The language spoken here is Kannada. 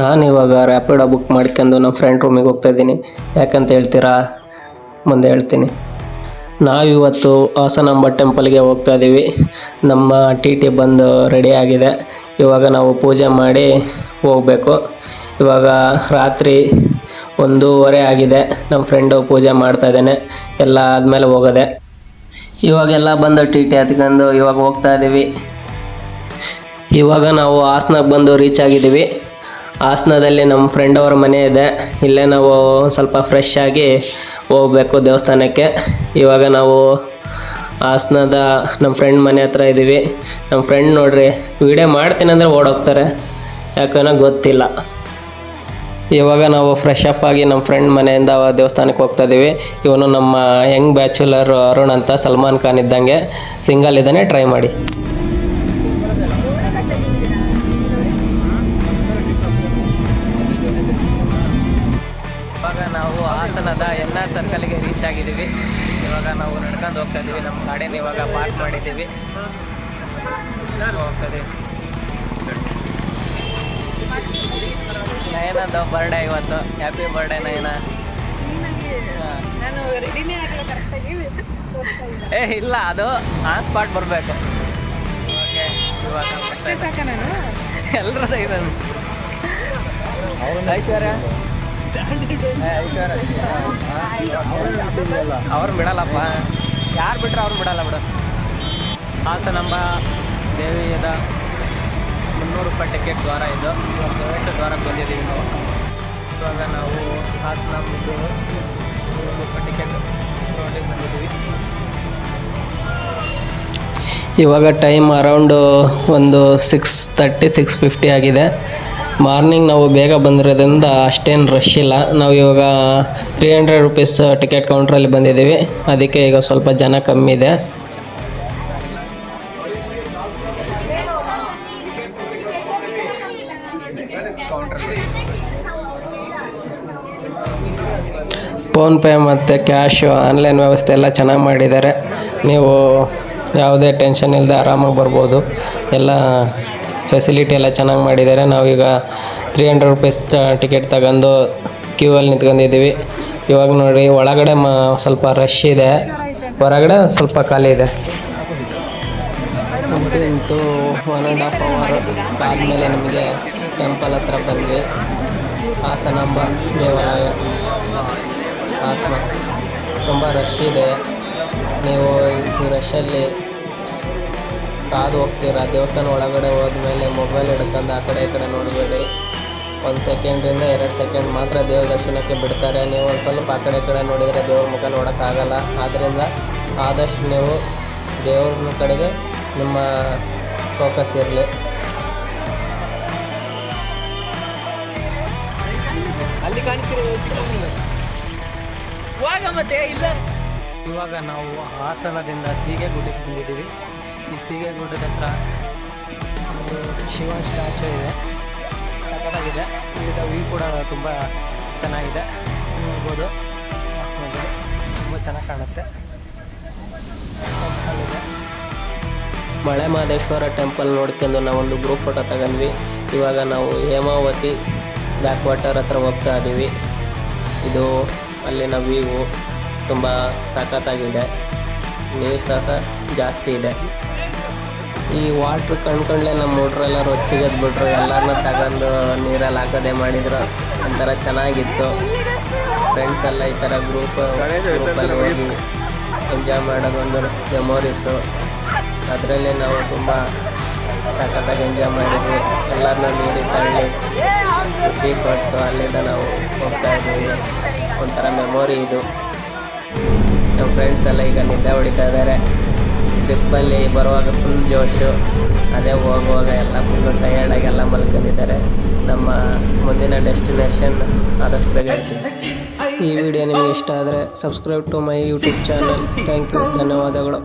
ನಾನು ಇವಾಗ ರ್ಯಾಪಿಡೋ ಬುಕ್ ಮಾಡ್ಕೊಂಡು ನಮ್ಮ ಫ್ರೆಂಡ್ ರೂಮಿಗೆ ಹೋಗ್ತಾ ಇದ್ದೀನಿ. ಯಾಕಂತ ಹೇಳ್ತೀರಾ? ಮುಂದೆ ಹೇಳ್ತೀನಿ. ನಾವಿವತ್ತು ಹಾಸನಾಂಬ ಟೆಂಪಲ್ಗೆ ಹೋಗ್ತಾ ಇದ್ದೀವಿ ನಮ್ಮ ಟಿ ಟಿ ಬಂದು ರೆಡಿ ಆಗಿದೆ. ಇವಾಗ ನಾವು ಪೂಜೆ ಮಾಡಿ ಹೋಗಬೇಕು. ಇವಾಗ ರಾತ್ರಿ ಒಂದೂವರೆ ಆಗಿದೆ. ನಮ್ಮ ಫ್ರೆಂಡು ಪೂಜೆ ಮಾಡ್ತಾ ಇದ್ದಾನೆ. ಎಲ್ಲ ಆದಮೇಲೆ ಹೋಗೋದೆ. ಇವಾಗೆಲ್ಲ ಬಂದು ಟಿ ಟಿ ಹತ್ಕೊಂಡು ಇವಾಗ ಹೋಗ್ತಾ ಇದ್ದೀವಿ ಇವಾಗ ನಾವು ಹಾಸನಕ್ಕೆ ಬಂದು ರೀಚ್ ಆಗಿದ್ದೀವಿ. ಹಾಸನದಲ್ಲಿ ನಮ್ಮ ಫ್ರೆಂಡ್ ಅವರ ಮನೆ ಇದೆ. ಇಲ್ಲೇ ನಾವು ಸ್ವಲ್ಪ ಫ್ರೆಶ್ ಆಗಿ ಹೋಗ್ಬೇಕು ದೇವಸ್ಥಾನಕ್ಕೆ. ಇವಾಗ ನಾವು ಹಾಸನದ ನಮ್ಮ ಫ್ರೆಂಡ್ ಮನೆ ಹತ್ರ ಇದ್ದೀವಿ ನಮ್ಮ ಫ್ರೆಂಡ್ ನೋಡ್ರಿ ವಿಡಿಯೋ ಮಾಡ್ತೀನಿ ಅಂದರೆ ಓಡೋಗ್ತಾರೆ. ಯಾಕಂದ್ರೆ ಗೊತ್ತಿಲ್ಲ. ಇವಾಗ ನಾವು ಫ್ರೆಶ್ ಅಪ್ ಆಗಿ ನಮ್ಮ ಫ್ರೆಂಡ್ ಮನೆಯಿಂದ ದೇವಸ್ಥಾನಕ್ಕೆ ಹೋಗ್ತಾ ಇದ್ದೀವಿ ಇವನು ನಮ್ಮ ಯಂಗ್ ಬ್ಯಾಚುಲರ್ ಅರುಣ್ ಅಂತ, ಸಲ್ಮಾನ್ ಖಾನ್ ಇದ್ದಂಗೆ. ಸಿಂಗಲ್ ಇದ್ದಾನೆ ಟ್ರೈ ಮಾಡಿ. ಹಾಸನದ ಎಲ್ಲ ಸರ್ಕಲ್ಗೆ ರೀಚ್ ಆಗಿದ್ದೀವಿ. ಇವಾಗ ನಾವು ನಡ್ಕೊಂಡು ಹೋಗ್ತಾ ಇದ್ದೀವಿ. ನಮ್ಮ ಗಾಡಿನ ಇವಾಗ ಪಾರ್ಕ್ ಮಾಡಿದ್ದೀವಿ. ಹೋಗ್ತಾ ಇದೀವಿ ನಯನದ ಬರ್ಡೇ ಇವತ್ತು. Happy birthday Nayana. ಏ ಇಲ್ಲ ಅದು ಆ ಸ್ಪಾಟ್ ಬರಬೇಕು. ಓಕೆ ಇವಾಗ ಅಷ್ಟೇ ಸಾಕ ನಾನು? ಎಲ್ಲರೂ ಏ, ಐಶ್ವರ್ಯ ಅವ್ರು ಬಿಡಲ್ಲಪ್ಪ. ಯಾರು ಬಿಟ್ರೆ ಅವ್ರು ಬಿಡಲ್ಲ ಬಿಡು. ಹಾಸನಂಬ ದೇವಿಯದ ಮುನ್ನೂರು ರೂಪಾಯಿ ಟಿಕೆಟ್ ದ್ವಾರ ಇದು. ಎಷ್ಟು ದ್ವಾರಕ್ಕೆ ಬಂದಿದ್ದೀವಿ ನಾವು. ಇವಾಗ ನಾವು ಹಾಸನಾಂಬದ್ದು ಮುನ್ನೂರು ರೂಪಾಯಿ ಟಿಕೆಟ್ ರೋಡಿಗೆ ಬಂದಿದ್ದೀವಿ. ಇವಾಗ ಟೈಮ್ ಅರೌಂಡು ಒಂದು ಸಿಕ್ಸ್ ತರ್ಟಿ ಸಿಕ್ಸ್ ಫಿಫ್ಟಿ ಆಗಿದೆ. ಮಾರ್ನಿಂಗ್ ನಾವು ಬೇಗ ಬಂದಿರೋದ್ರಿಂದ ಅಷ್ಟೇನು ರಶ್ ಇಲ್ಲ. ನಾವು ಇವಾಗ ತ್ರೀ ಹಂಡ್ರೆಡ್ ರುಪೀಸ್ ಟಿಕೆಟ್ ಕೌಂಟ್ರಲ್ಲಿ ಬಂದಿದ್ದೀವಿ. ಅದಕ್ಕೆ ಈಗ ಸ್ವಲ್ಪ ಜನ ಕಮ್ಮಿ ಇದೆ. ಫೋನ್ಪೇ ಮತ್ತು ಕ್ಯಾಶು ಆನ್ಲೈನ್ ವ್ಯವಸ್ಥೆ ಎಲ್ಲ ಚೆನ್ನಾಗಿ ಮಾಡಿದ್ದಾರೆ. ನೀವು ಯಾವುದೇ ಟೆನ್ಷನ್ ಇಲ್ಲದೆ ಆರಾಮಾಗಿ ಬರ್ಬೋದು. ಎಲ್ಲ ಫೆಸಿಲಿಟಿ ಎಲ್ಲ ಚೆನ್ನಾಗಿ ಮಾಡಿದ್ದಾರೆ. ನಾವೀಗ ತ್ರೀ ಹಂಡ್ರೆಡ್ ರುಪೀಸ್ ಟಿಕೆಟ್ ತಗೊಂಡು ಕ್ಯೂ ಅಲ್ಲಿ ನಿಂತ್ಕೊಂಡಿದ್ದೀವಿ. ಇವಾಗ ನೋಡಿ ಒಳಗಡೆ ಮ ಸ್ವಲ್ಪ ರಶ್ ಇದೆ. ಹೊರಗಡೆ ಸ್ವಲ್ಪ ಖಾಲಿ ಇದೆ. ಅಂತೂ ಒನ್ ಆ್ಯಂಡ್ ಹಾಫ್ ಅವರ್ ಆದಮೇಲೆ ನಿಮಗೆ ಟೆಂಪಲ್ ಹತ್ರ ಬಂದ್ವಿ. ಹಾಸನಾಂಬ ದೇವಾಲಯ. ಹಾಸನ ತುಂಬ ರಶ್ ಇದೆ. ನೀವು ಈ ರಶಲ್ಲಿ ಕಾದು ಹೋಗ್ತೀರಾ? ದೇವಸ್ಥಾನ ಒಳಗಡೆ ಹೋದ್ಮೇಲೆ ಮೊಬೈಲ್ ಹಿಡ್ಕೊಂಡು ಆ ಕಡೆ ಈ ಕಡೆ ನೋಡಬೇಡಿ. ಒಂದು ಸೆಕೆಂಡ್ರಿಂದ ಎರಡು ಸೆಕೆಂಡ್ ಮಾತ್ರ ದೇವ್ರ ದರ್ಶನಕ್ಕೆ ಬಿಡ್ತಾರೆ. ನೀವು ಒಂದು ಸ್ವಲ್ಪ ಆ ಕಡೆ ಈ ಕಡೆ ನೋಡಿದರೆ ದೇವ್ರ ಮುಖ ನೋಡೋಕ್ಕಾಗಲ್ಲ. ಆದ್ದರಿಂದ ಆದಷ್ಟು ನೀವು ದೇವ್ರ ಕಡೆಗೆ ನಿಮ್ಮ ಫೋಕಸ್ ಇರಲಿ. ಅಲ್ಲಿ ಕಾಣಿಸ್ತಿರೋದು ಚಿಕ್ಕಮಗಳೂರು ಇವಾಗ ಮತ್ತೆ ಇವಾಗ ನಾವು ಹಾಸನದಿಂದ ಸೀಗೆಗುಡ್ಡಕ್ಕೆ ಬಂದಿದ್ದೀವಿ. ಈ ಸೀಗೆಗುಡ್ಡದ ಹತ್ರ ಒಂದು ಶಿವ ಸ್ಟ್ಯಾಚು ಇದೆ. ಸಖತ್ತಾಗಿದೆ. ಇಲ್ಲಿದ್ದ ವ್ಯೂ ಕೂಡ ತುಂಬ ಚೆನ್ನಾಗಿದೆ. ನೋಡ್ಬೋದು. ಹಾಸನದಲ್ಲಿ ತುಂಬ ಚೆನ್ನಾಗಿ ಕಾಣುತ್ತೆ. ಮಳೆ ಮಹದೇಶ್ವರ ಟೆಂಪಲ್ ನೋಡ್ಕೊಂಡು ನಾವೊಂದು ಗ್ರೂಪ್ ಫೋಟೋ ತಗೊಂಡ್ವಿ. ಇವಾಗ ನಾವು ಹೇಮಾವತಿ ಬ್ಯಾಕ್ ವಾಟರ್ ಹತ್ರ ಹೋಗ್ತಾ ಇದ್ದೀವಿ ಇದು ಅಲ್ಲಿನ ವ್ಯೂ ತುಂಬ ಸಖತ್ತಾಗಿದೆ. ನೀರು ಸಹ ಜಾಸ್ತಿ ಇದೆ. ಈ ವಾಟ್ರ್ ಕಂಡ್ಕೊಂಡೆ ನಮ್ಮ ಹುಡ್ರೆಲ್ಲ ರೊಚ್ಚಿಗೆದ್ದು ಬಿಟ್ರು ಎಲ್ಲರನ್ನ ತಗೊಂಡು ನೀರಲ್ಲಿ ಹಾಕೋದೆ ಮಾಡಿದ್ರು. ಒಂಥರ ಚೆನ್ನಾಗಿತ್ತು. ಫ್ರೆಂಡ್ಸ್ ಎಲ್ಲ ಈ ಥರ ಗ್ರೂಪ್ ಗ್ರೂಪಲ್ಲಿ ಹೋಗಿ ಎಂಜಾಯ್ ಮಾಡೋದೊಂದು ಮೆಮೊರೀಸು ಅದರಲ್ಲಿ ನಾವು ತುಂಬ ಸಖತ್ತಾಗಿ ಎಂಜಾಯ್ ಮಾಡಿದ್ವಿ. ಎಲ್ಲರನ್ನ ನೋಡಿ ತಳ್ಳಿ ಖುಷಿ ಕೊಟ್ಟು ಅಲ್ಲಿಂದ ನಾವು ಹೋಗ್ತಾ ಇದ್ದೀವಿ ಒಂಥರ ಮೆಮೊರಿ ಇದು. ನಮ್ಮ ಫ್ರೆಂಡ್ಸ್ ಎಲ್ಲ ಈಗ ನಿದ್ದೆ ಹೊಡಿತಾ ಇದ್ದಾರೆ ಟ್ರಿಪ್ಪಲ್ಲಿ ಬರುವಾಗ ಫುಲ್ ಜೋಶು, ಅದೇ ಹೋಗುವಾಗ ಎಲ್ಲ ಫುಲ್ಲು ಟಯರ್ಡಾಗಿ ಎಲ್ಲ ಮಲ್ಕೊಂಡಿದ್ದಾರೆ. ನಮ್ಮ ಮುಂದಿನ ಡೆಸ್ಟಿನೇಷನ್ ಆದಷ್ಟು ಬೇಗ ಇರ್ತೀವಿ. ಈ ವಿಡಿಯೋ ನಿಮಗೆ ಇಷ್ಟ ಆದರೆ subscribe to my YouTube channel thank you ಧನ್ಯವಾದಗಳು.